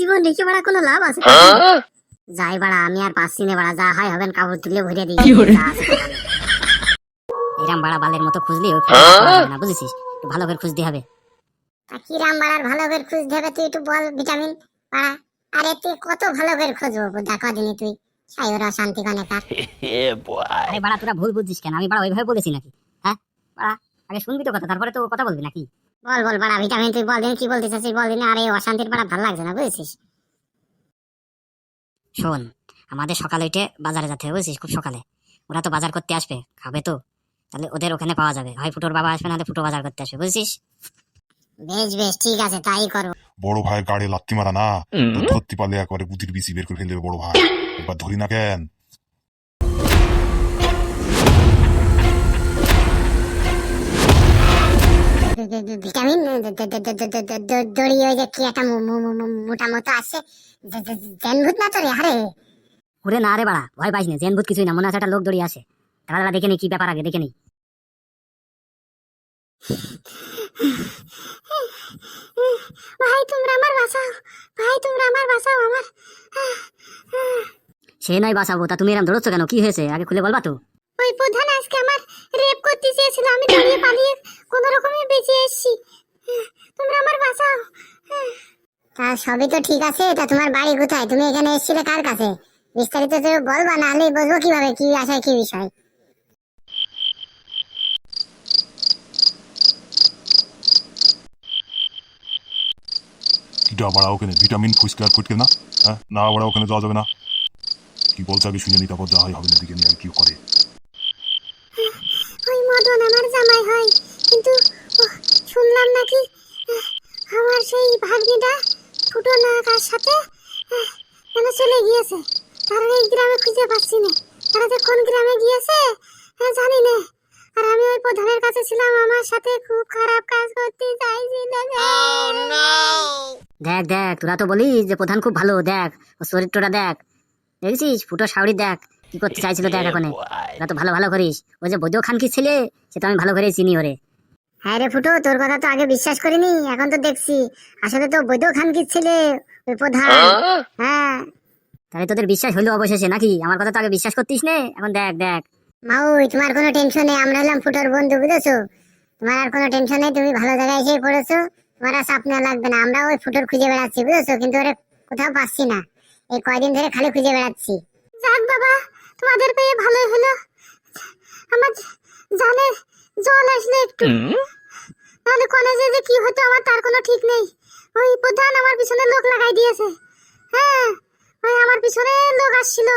জীবন রেখে বাড়া কোনো লাভ আছে? যাই বাড়া আমি আর পাচ্ছি না বাড়া যা হয় হবেন কাপড় তুলে ভরে দিই। এরম বাড়া বালের মতো খুঁজলি যাবে না বুঝেছিস? একটু ভালো করে খুঁজতে হবে। কিরাম বাড়ার ভালো করে খুঁজতে হবে তুই একটু বল ভিটামিন বাড়া। আরে তুই কত ভালো করে খুঁজবো দেখা দিনি তুই? সাই ওরা শান্তি কানে কার। আরে বাড়া তোরা ভুল বুঝছিস কেন? আমি বাড়া ওইভাবে বলেছি নাকি? হ্যাঁ? বাড়া আগে শুনবি তো কথা তারপরে তো কথা বলবি নাকি? বল বল বাড়া ভিটামিন তুই বল দিন কি বলতে চাচ্ছিস বল দিন আরে অশান্তির বাড়া ভালো লাগছে না বুঝেছিস? শোন আমাদের সকালে উঠে বাজারে যেতে হবে বুঝছিস? খুব সকালে। ওরা তো বাজার করতে আসবে খাবে তো। তাহলে ওদের ওখানে পাওয়া যাবে। হয় ফুটোর বাবা আসবে নাহলে ফুটো বাজার করতে আসবে বুঝছিস? বেশ বেশ ঠিক আছে তাই করো বড় ভাইয়ের গাড়ি লাত্তি মারা না। তো ধরতে পারলে একবারে বুদ্ধির বিসি বের করে ফেলে দেবে বড় ভাই। একবার ধরি না কেন? ভিটামিন দড়ি ওই যে কি একটা মোটা মতো আছে। জেনভূত না তো রে আরে। ওরে না রে বাড়া ভয় পাইস না জেনভূত কিছুই না মনে আছে একটা লোক দড়ি আছে। দাদা দেখে নি কি ব্যাপার আগে দেখে নি। ভাই তোমরা আমার বাঁচাও ভাই তোমরা আমার বাঁচাও আমার। সে নয় বাঁচাবো তা তুমি এরকম দৌড়চ্ছ কেন? কি হয়েছে? আগে খুলে বলবা তো। এসেছি। তোমরা আমার বাঁচাও। তা সবই তো ঠিক আছে, তা তোমার বাড়ি কোথায়? তুমি এখানে এসেছিলে কার কাছে? বিস্তারিত তো বলবা, না হলে কীভাবে, কি কি বিষয়। কিটা বাড়া ওখানে ভিটামিন ফুসকে আর ফুটকে না? হ্যাঁ না বাড়া ওখানে যাওয়া যাবে না? কি বলছে আগে শুনে নি, তারপর যা হয় হবে না দিকে নিয়ে আর কি করে ওই মদন আমার জামাই হয় কিন্তু ও, শুনলাম নাকি আহ, আমার সেই ভাগ্নিটা ফুটো না কার সাথে আহ, যেন চলে গিয়েছে এই গ্রামে খুঁজে পাচ্ছি না। তারা যে কোন গ্রামে গিয়েছে আহ, জানি না। আর আমি ওই প্রধানের কাছে ছিলাম আমার সাথে খুব খারাপ কাজ করতে চাইছিল দেখ দেখ তোরা তো বলিস যে প্রধান খুব ভালো দেখ ও চরিত্রটা দেখ। দেখছিস? ফুটো দেখ কি করতে চাইছিল দেখ এখন তোরা তো ভালো ভালো করিস। ওই যে বৈদ্য খান কি ছেলে সে তো আমি ভালো করে চিনি ওরে। হ্যাঁ রে ফুটো তোর কথা তো আগে বিশ্বাস করিনি এখন তো দেখছি। আসলে তো বৈদ্য খান কি ছেলে ওই প্রধান। হ্যাঁ। তাহলে তোদের বিশ্বাস হলো অবশেষে নাকি? আমার কথা তো আগে বিশ্বাস করতিস নে। এখন দেখ দেখ। মাউই তোমার কোনো টেনশন নেই। আমরা হলাম ফুটোর বন্ধু বুঝেছ? তোমার আর কোনো টেনশন নেই তুমি ভালো জায়গায় এসে পড়েছো। তোমার আর চাপ নেওয়া লাগবে না। আমরা ওই ফুটোর খুঁজে বেড়াচ্ছি বুঝেছ? কিন্তু ওরে কোথাও পাচ্ছি না। এই কয়দিন ধরে খালি খুঁজে বেড়াচ্ছি। যাক বাবা তোমাদের পেয়ে ভালোই হলো। আমার জানে জল আসলে একটু। তাহলে কলেজে যে কি হতো আমার তার কোনো ঠিক নেই। ওই প্রধান আমার পিছনে লোক লাগাই দিয়েছে। হ্যাঁ ওই আমার পিছনে লোক আসছিল।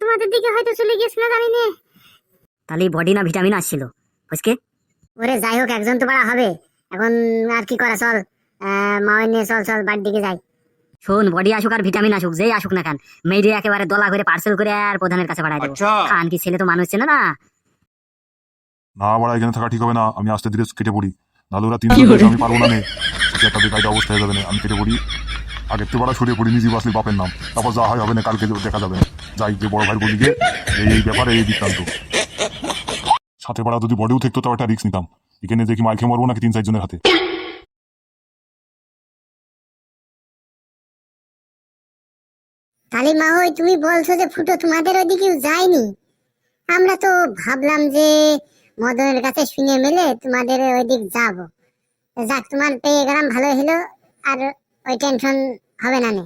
তোমাদের দিকে হয়তো চলে গিয়েছিল জানি নে। তাহলে বডি না ভিটামিন আসছিল। বুঝকে ওরে যাই হোক একজন তো বাড়া হবে। এখন আর কি করা চল। মাওয়াই নিয়ে চল চল বাড়ির দিকে যাই। শোন বডি আসুক আর ভিটামিন আসুক যেই আসুক না কেন। মেয়েরে একেবারে দলা করে পার্সেল করে আর প্রধানের কাছে পাঠাই দেবো। খান কি ছেলে তো মানুষ ছিল না? না বাড়া এখানে থাকা ঠিক হবে না। আমি আস্তে ধীরে কেটে পড়ি। নাহলে ওরা তিনজন আমি পারব না নে। একটা বেকায়দা অবস্থা হয়ে যাবে না। আমি কেটে পড়ি। আগে তো বাড়া সরিয়ে পড়ি নিজে বাসলি বাপের নাম। তারপর যা হয় হবে না, কালকে দেখা যাবে যাই, যে বড় ভাই বলি গিয়ে এই ব্যাপারে এই বৃত্তান্ত সাথে বাড়া যদি বডিও থাকতো, তাও একটা রিস্ক নিতাম। এখানে দেখি মাইকে মরবো নাকি তিন, চারজনের হাতে। কালী মা ওই তুমি বলছো যে ফুটো তোমাদের ওদিকেও যায়নি। আমরা তো ভাবলাম যে মদনের কাছে শুনে মেলে তোমাদের ওইদিক যাব। যাক, তোমার পেয়ে গেলাম ভালো হলো। আর ওই টেনশন হবে না নে।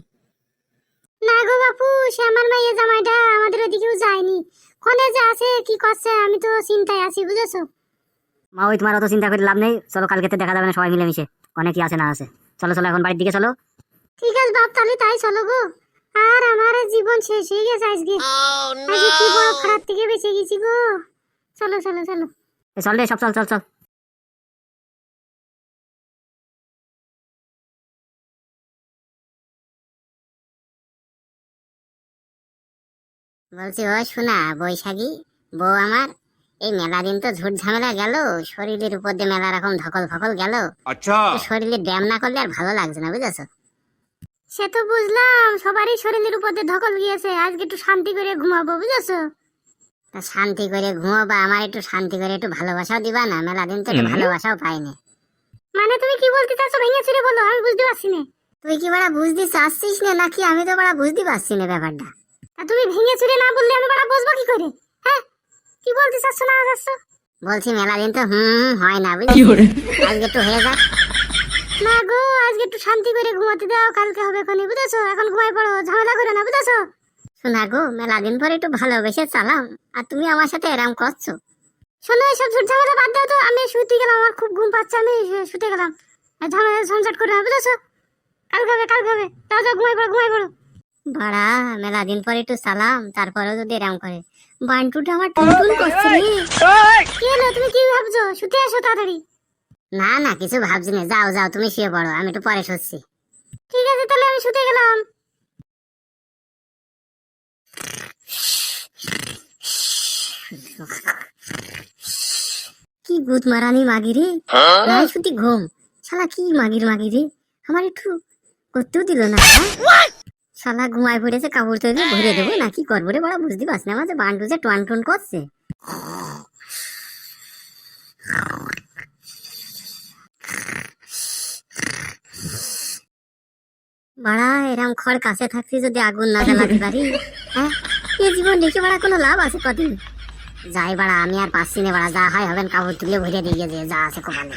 না গো বাপু সে আমার মাইয়া জামাইটা আমাদের ওদিকেও যায়নি। কোনে যে আছে কি করছে আমি তো চিন্তায় আছি বুঝেছ? মা ওই তোমার অত চিন্তা করে লাভ নেই চলো কালকে তো দেখা যাবে না সবাই মিলে মিশে অনেকই আছে না আছে। চলো চলো এখন বাড়ির দিকে চলো। ঠিক আছে বাপ তাহলে তাই চলো গো। আর আমার জীবন শেষ হয়ে গেছে আজকে। আজকে কি বড় খারাপ থেকে বেঁচে গেছি গো। চলো চলো চলো। চল রে সব চল চল চল। বলছি ও শোনা বৈশাখী বউ আমার এই মেলা দিন তো ঝুট ঝামেলা গেল শরীরের উপর দিয়ে মেলা রকম ধকল ফকল গেল। আচ্ছা। শরীরে ব্যায়াম না করলে আর ভালো লাগছে না বুঝেছ? সে তো বুঝলাম সবারই শরীরের উপর দিয়ে ধকল গিয়েছে আজকে একটু শান্তি করে ঘুমাবো বুঝেছ? তা শান্তি করে ঘুমাবো আমার একটু শান্তি করে একটু ভালোবাসাও দিবা না মেলা দিন তো একটু ভালোবাসাও পাইনি। মানে তুমি কি বলতে চাচ্ছো ভেঙে চুরে বলো আমি বুঝতে পারছি না। তুই কি বড় বুঝতে চাচ্ছিস না নাকি আমি তো বড় বুঝতে পারছি না ব্যাপারটা? তা তুমি ভেঙে চুরে না বললে আমি বাড়া বসবো কি করে? হ্যাঁ? কি বলতে চাচ্ছ না চাচ্ছ বলছি মেলা দিন তো হুম হয় না বুঝলি? আজকে একটু হয়ে যাক। না গো আজকে একটু শান্তি করে ঘুমাতে দাও কালকে হবে কোনি বুঝেছ? এখন ঘুমাই পড়ো ঝামেলা করে না বুঝেছ? শোনা গো মেলা দিন পরে একটু ভালোবেসে চালাম আর তুমি আমার সাথে এরম করছ। শোনো এসব ঝুট ঝামেলা বাদ দাও তো আমি শুতে গেলাম আমার খুব ঘুম পাচ্ছে আমি শুতে গেলাম। আর ঝামেলা সংসার করে না বুঝেছ? কালকে হবে কালকে হবে। যাও যাও ঘুমাই পড়ো ঘুমাই পড়ো। বাড়া মেলা দিন পরে একটু সালাম তারপরেও যদি এরম করে। বান্টুটা আমার টুনটুন করছে রে। কি হলো তুমি কি ভাবছ? শুতে আসো তাড়াতাড়ি। না না কিছু ভাবছি না। যাও যাও তুমি শুয়ে পড়ো আমি একটু পরে শুচ্ছি। ঠিক আছে তাহলে আমি শুতে গেলাম। কি ভূত মারানি মাগি রে। নাই শুধু ঘুম। শালা কি মাগির মাগি রে। আমার একটু করতেও দিল না। হ্যাঁ? শালা ঘুমায় পড়েছে কাপড় তৈরি ভরে দেবো নাকি করব রে বড় বুঝতে পারছি না আমার যে বান্টু যে টোয়ান টোন করছে। বাড়া এরম খড় কাছে থাকতে যদি আগুন না জ্বালাতে পারি হ্যাঁ? এ জীবন রেখে বাড়া কোনো লাভ আছে কদিন? যাই বাড়া আমি আর পাচ্ছি না বাড়া যা হয় হবেন কাপড় তুলে ভরে দিয়ে যে যা আছে কপালে।